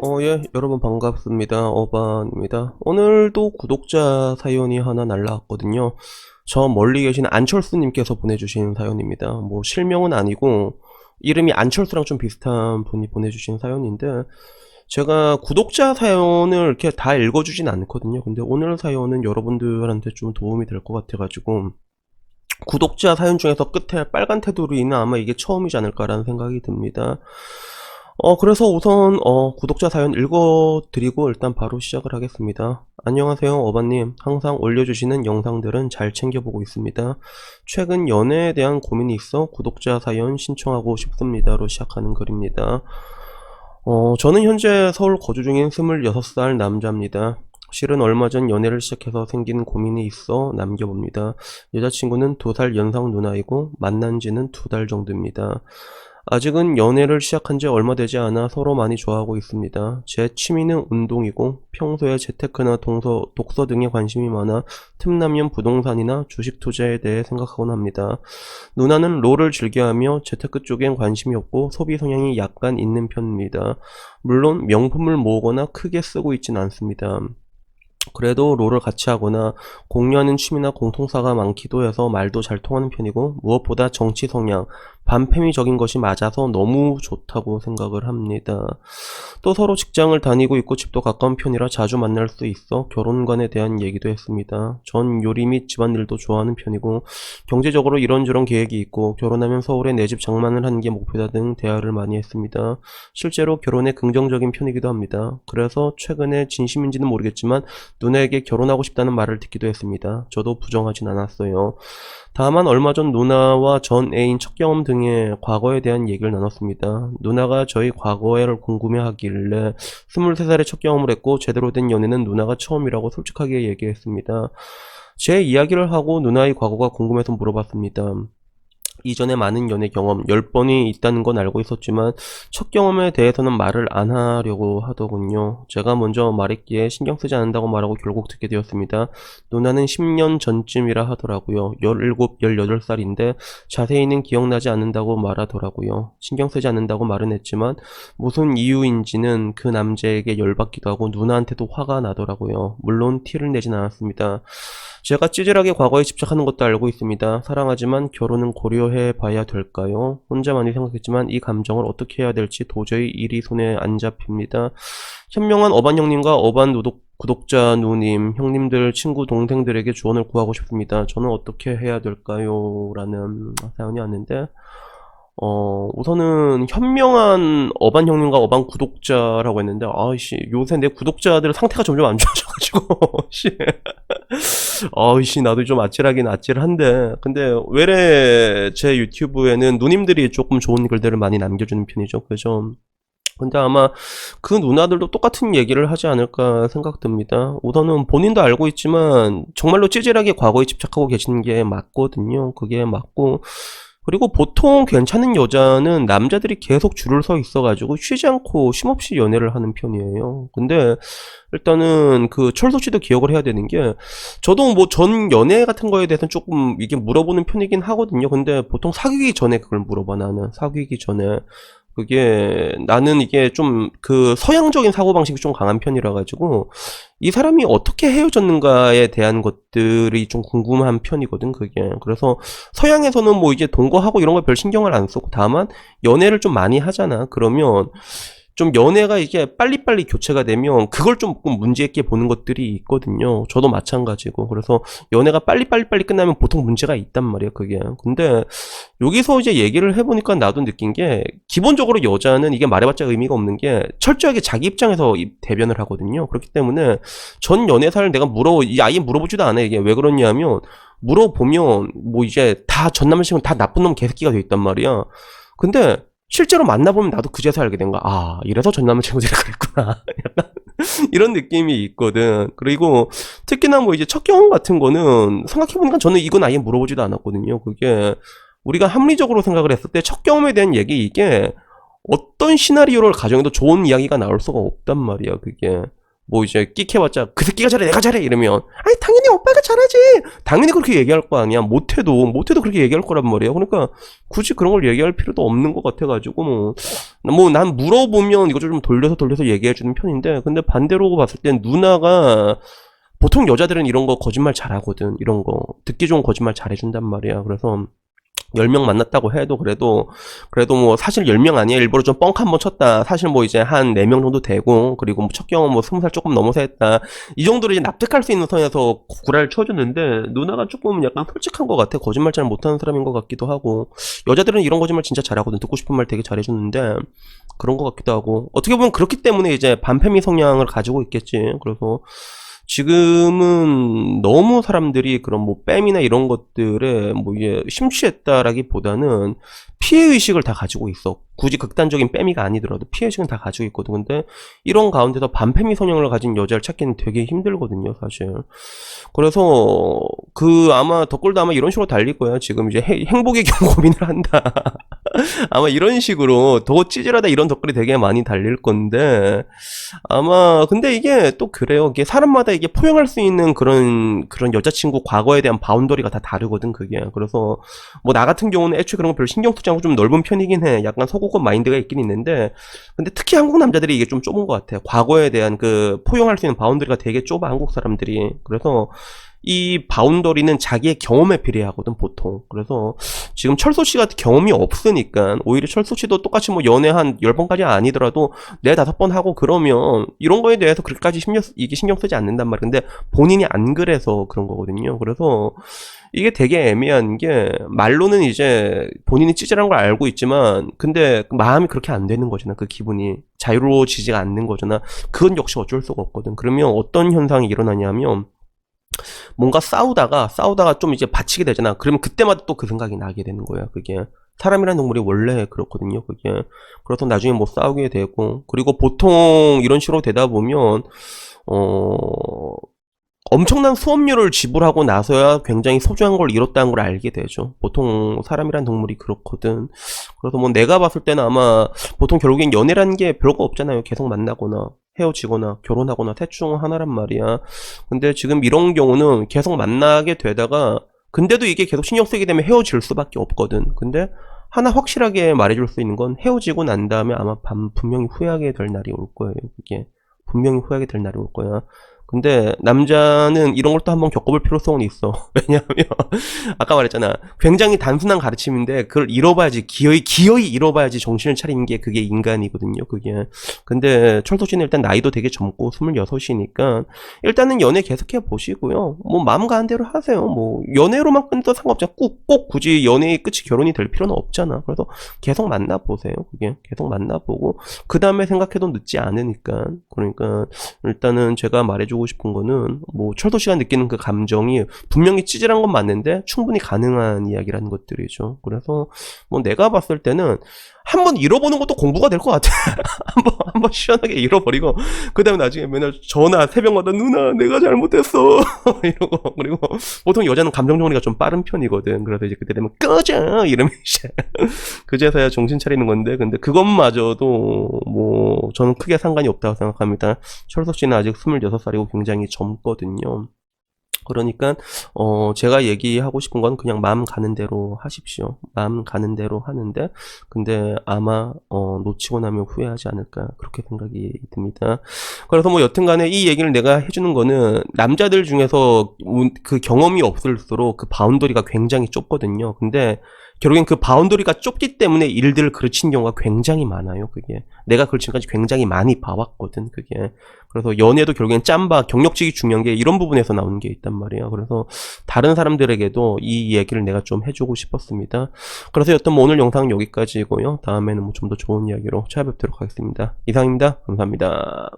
어, 예, 여러분 반갑습니다. 어반입니다. 오늘도 구독자 사연이 하나 날라왔거든요. 저 멀리 계신 안철수님께서 보내주신 사연입니다. 뭐, 실명은 아니고, 이름이 안철수랑 좀 비슷한 분이 보내주신 사연인데, 제가 구독자 사연을 이렇게 다 읽어주진 않거든요. 근데 오늘 사연은 여러분들한테 좀 도움이 될 것 같아가지고, 구독자 사연 중에서 끝에 빨간 테두리는 아마 이게 처음이지 않을까라는 생각이 듭니다. 어, 그래서 우선, 어, 구독자 사연 읽어드리고 일단 바로 시작을 하겠습니다. 안녕하세요, 어바님. 항상 올려주시는 영상들은 잘 챙겨보고 있습니다. 최근 연애에 대한 고민이 있어 구독자 사연 신청하고 싶습니다로 시작하는 글입니다. 어, 저는 현재 서울 거주 중인 26살 남자입니다. 실은 얼마 전 연애를 시작해서 생긴 고민이 있어 남겨봅니다. 여자친구는 2살 연상 누나이고 만난 지는 2달 정도입니다. 아직은 연애를 시작한 지 얼마 되지 않아 서로 많이 좋아하고 있습니다. 제 취미는 운동이고 평소에 재테크나 동서, 독서 등에 관심이 많아 틈나면 부동산이나 주식 투자에 대해 생각하곤 합니다. 누나는 롤을 즐겨하며 재테크 쪽엔 관심이 없고 소비 성향이 약간 있는 편입니다. 물론 명품을 모으거나 크게 쓰고 있진 않습니다. 그래도 롤을 같이 하거나 공유하는 취미나 공통사가 많기도 해서 말도 잘 통하는 편이고 무엇보다 정치 성향, 반페미적인 것이 맞아서 너무 좋다고 생각을 합니다. 또 서로 직장을 다니고 있고 집도 가까운 편이라 자주 만날 수 있어 결혼관에 대한 얘기도 했습니다. 전 요리 및 집안일도 좋아하는 편이고 경제적으로 이런저런 계획이 있고 결혼하면 서울에 내 집 장만을 하는 게 목표다 등 대화를 많이 했습니다. 실제로 결혼에 긍정적인 편이기도 합니다. 그래서 최근에 진심인지는 모르겠지만 누나에게 결혼하고 싶다는 말을 듣기도 했습니다. 저도 부정하진 않았어요. 다만 얼마 전 누나와 전 애인 첫 경험 등의 과거에 대한 얘기를 나눴습니다. 누나가 저희 과거를 궁금해하길래 23살에 첫 경험을 했고 제대로 된 연애는 누나가 처음이라고 솔직하게 얘기했습니다. 제 이야기를 하고 누나의 과거가 궁금해서 물어봤습니다. 이전에 많은 연애 경험 10번이 있다는 건 알고 있었지만 첫 경험에 대해서는 말을 안 하려고 하더군요. 제가 먼저 말했기에 신경 쓰지 않는다고 말하고 결국 듣게 되었습니다. 누나는 10년 전쯤이라 하더라고요. 17, 18살인데 자세히는 기억나지 않는다고 말하더라고요. 신경 쓰지 않는다고 말은 했지만 무슨 이유인지는 그 남자에게 열받기도 하고 누나한테도 화가 나더라고요. 물론 티를 내진 않았습니다. 제가 찌질하게 과거에 집착하는 것도 알고 있습니다. 사랑하지만 결혼은 고려해 봐야 될까요? 혼자 많이 생각했지만 이 감정을 어떻게 해야 될지 도저히 일이 손에 안 잡힙니다. 현명한 어반 형님과 어반 노독, 구독자 누님, 형님들, 친구, 동생들에게 조언을 구하고 싶습니다. 저는 어떻게 해야 될까요? 라는 사연이 왔는데, 어, 우선은 현명한 어반 형님과 어반 구독자라고 했는데, 아이씨, 요새 내 구독자들 상태가 점점 안 좋아져가지고, 씨. 아이씨, 나도 좀 아찔하긴 아찔한데, 근데 외래 제 유튜브에는 누님들이 조금 좋은 글들을 많이 남겨주는 편이죠. 그죠? 근데 아마 그 누나들도 똑같은 얘기를 하지 않을까 생각됩니다. 우선은 본인도 알고 있지만 정말로 찌질하게 과거에 집착하고 계시는 게 맞거든요. 그게 맞고 그리고 보통 괜찮은 여자는 남자들이 계속 줄을 서 있어가지고 쉬지 않고 쉼없이 연애를 하는 편이에요. 근데 일단은 그 철수 씨도 기억을 해야 되는 게 저도 뭐 전 연애 같은 거에 대해서는 조금 이게 물어보는 편이긴 하거든요. 근데 보통 사귀기 전에 그걸 물어봐 나는 사귀기 전에 그게 나는 이게 좀 그 서양적인 사고방식이 좀 강한 편이라 가지고 이 사람이 어떻게 헤어졌는가에 대한 것들이 좀 궁금한 편이거든 그게. 그래서 서양에서는 뭐 이제 동거하고 이런 거별 신경을 안 쓰고 다만 연애를 좀 많이 하잖아. 그러면 좀 연애가 이게 빨리빨리 교체가 되면 그걸 조금 문제 있게 보는 것들이 있거든요. 저도 마찬가지고. 그래서 연애가 빨리빨리빨리 끝나면 보통 문제가 있단 말이에요, 그게. 근데 여기서 이제 얘기를 해보니까 나도 느낀 게 기본적으로 여자는 이게 말해봤자 의미가 없는 게 철저하게 자기 입장에서 이- 대변을 하거든요. 그렇기 때문에 전 연애사를 내가 물어, 이 아예 물어보지도 않아. 이게 왜 그러냐면 물어보면 뭐 이제 다 전 남친은 다 나쁜 놈 개새끼가 돼 있단 말이야. 근데 실제로 만나보면 나도 그제서 알게 된 거야. 아, 이래서 전 남친구들이 그랬구나. 약간 이런 느낌이 있거든. 그리고 특히나 뭐 이제 첫 경험 같은 거는 생각해보니까 저는 이건 아예 물어보지도 않았거든요. 그게 우리가 합리적으로 생각을 했을 때 첫 경험에 대한 얘기 이게 어떤 시나리오를 가정해도 좋은 이야기가 나올 수가 없단 말이야, 그게. 뭐 이제 끽해봤자 그 새끼가 잘해 내가 잘해 이러면 아니 당연히 오빠가 잘하지. 당연히 그렇게 얘기할 거 아니야. 못해도 못해도 그렇게 얘기할 거란 말이야. 그러니까 굳이 그런 걸 얘기할 필요도 없는 것 같아가지고 뭐 난 물어보면 이거 좀 돌려서 돌려서 얘기해주는 편인데 근데 반대로 봤을 땐 누나가 보통 여자들은 이런 거 거짓말 잘하거든. 이런 거 듣기 좋은 거짓말 잘해준단 말이야. 그래서 10명 만났다고 해도 그래도 그래도 뭐 사실 10명 아니야 일부러 좀 뻥 한번 쳤다. 사실 뭐 이제 한 4명 정도 되고 그리고 뭐 첫 경험 뭐 20살 조금 넘어서 했다. 이 정도로 이제 납득할 수 있는 선에서 구라를 쳐줬는데 누나가 조금 약간 솔직한 것 같아. 거짓말 잘 못하는 사람인 것 같기도 하고. 여자들은 이런 거짓말 진짜 잘하거든. 듣고 싶은 말 되게 잘해주는데 그런 것 같기도 하고. 어떻게 보면 그렇기 때문에 이제 반페미 성향을 가지고 있겠지. 그래서 지금은 너무 사람들이 그런 뭐 뺨이나 이런 것들에 뭐 이게 심취했다라기보다는 피해 의식을 다 가지고 있어. 굳이 극단적인 뺨이가 아니더라도 피해 의식은 다 가지고 있거든. 근데 이런 가운데서 반패미 성향을 가진 여자를 찾기는 되게 힘들거든요, 사실. 그래서 그 아마 덧글도 아마 이런 식으로 달릴 거야. 지금 이제 해- 행복의 경우 고민을 한다. 아마 이런 식으로 더 찌질하다 이런 덧글이 되게 많이 달릴 건데 아마 근데 이게 또 그래요. 이게 사람마다 이게 포용할 수 있는 그런 그런 여자친구 과거에 대한 바운더리가 다 다르거든 그게. 그래서 뭐 나 같은 경우는 애초에 그런 거 별로 신경 쓰지 않고 좀 넓은 편이긴 해. 약간 소고급 마인드가 있긴 있는데 근데 특히 한국 남자들이 이게 좀 좁은 것 같아. 과거에 대한 그 포용할 수 있는 바운더리가 되게 좁아 한국 사람들이. 그래서 이 바운더리는 자기의 경험에 비례하거든 보통. 그래서 지금 철수 씨가 경험이 없으니까 오히려 철수 씨도 똑같이 뭐 연애 한 10번까지 아니더라도 네 다섯 번 하고 그러면 이런 거에 대해서 그렇게까지 신경 쓰- 이게 신경 쓰지 않는단 말이야. 근데 본인이 안 그래서 그런 거거든요. 그래서 이게 되게 애매한 게 말로는 이제 본인이 찌질한 걸 알고 있지만 근데 그 마음이 그렇게 안 되는 거잖아. 그 기분이 자유로워지지가 않는 거잖아. 그건 역시 어쩔 수가 없거든. 그러면 어떤 현상이 일어나냐면 뭔가 싸우다가 싸우다가 좀 이제 받치게 되잖아. 그러면 그때마다 또 그 생각이 나게 되는 거야. 그게 사람이라는 동물이 원래 그렇거든요. 그게 그래서 나중에 뭐 싸우게 되고 그리고 보통 이런 식으로 되다 보면 어 엄청난 수업료를 지불하고 나서야 굉장히 소중한 걸 잃었다는 걸 알게 되죠. 보통 사람이란 동물이 그렇거든. 그래서 뭐 내가 봤을 때는 아마 보통 결국엔 연애라는 게 별거 없잖아요. 계속 만나거나 헤어지거나 결혼하거나 대충 하나란 말이야. 근데 지금 이런 경우는 계속 만나게 되다가 근데도 이게 계속 신경 쓰게 되면 헤어질 수밖에 없거든. 근데 하나 확실하게 말해줄 수 있는 건 헤어지고 난 다음에 아마 밤 분명히 후회하게 될 날이 올 거예요. 이게 분명히 후회하게 될 날이 올 거야. 근데 남자는 이런 걸 또 한번 겪어볼 필요성은 있어. 왜냐하면 아까 말했잖아. 굉장히 단순한 가르침인데 그걸 잃어봐야지 기어이 기어이 잃어봐야지 정신을 차리는 게 그게 인간이거든요. 그게. 근데 철도 씨는 일단 나이도 되게 젊고 26이니까 일단은 연애 계속해 보시고요. 뭐 마음 가는 대로 하세요. 뭐 연애로만 끊도 상관없잖아. 꼭, 꼭 굳이 연애의 끝이 결혼이 될 필요는 없잖아. 그래서 계속 만나 보세요. 그게 계속 만나 보고 그 다음에 생각해도 늦지 않으니까. 그러니까 일단은 제가 말해주고 싶은 거는 뭐 철도 씨가 느끼는 그 감정이 분명히 찌질한 건 맞는데 충분히 가능한 이야기라는 것들이죠. 그래서 뭐 내가 봤을 때는 한 번 잃어보는 것도 공부가 될 것 같아. 한번 한 번 시원하게 잃어버리고 그 다음에 나중에 맨날 전화 새벽마다 누나 내가 잘못했어 이러고 그리고 보통 여자는 감정 정리가 좀 빠른 편이거든. 그래서 이제 그때 되면 꺼져 이러면 이제 그제서야 정신 차리는 건데 근데 그것마저도 뭐 저는 크게 상관이 없다고 생각합니다. 철석 씨는 아직 26살이고 굉장히 젊거든요. 그러니까 어 제가 얘기하고 싶은 건 그냥 마음 가는 대로 하십시오. 마음 가는 대로 하는데 근데 아마 어 놓치고 나면 후회하지 않을까 그렇게 생각이 듭니다. 그래서 뭐 여튼간에 이 얘기를 내가 해주는 거는 남자들 중에서 운- 그 경험이 없을수록 그 바운더리가 굉장히 좁거든요. 근데 결국엔 그 바운더리가 좁기 때문에 일들을 그르친 경우가 굉장히 많아요. 그게 내가 그 지금까지 굉장히 많이 봐왔거든. 그게 그래서 연애도 결국엔 짬바 경력직이 중요한 게 이런 부분에서 나오는 게 있단 말이에요. 그래서 다른 사람들에게도 이 얘기를 내가 좀 해주고 싶었습니다. 그래서 여튼 뭐 오늘 영상은 여기까지고요. 다음에는 뭐 좀 더 좋은 이야기로 찾아뵙도록 하겠습니다. 이상입니다. 감사합니다.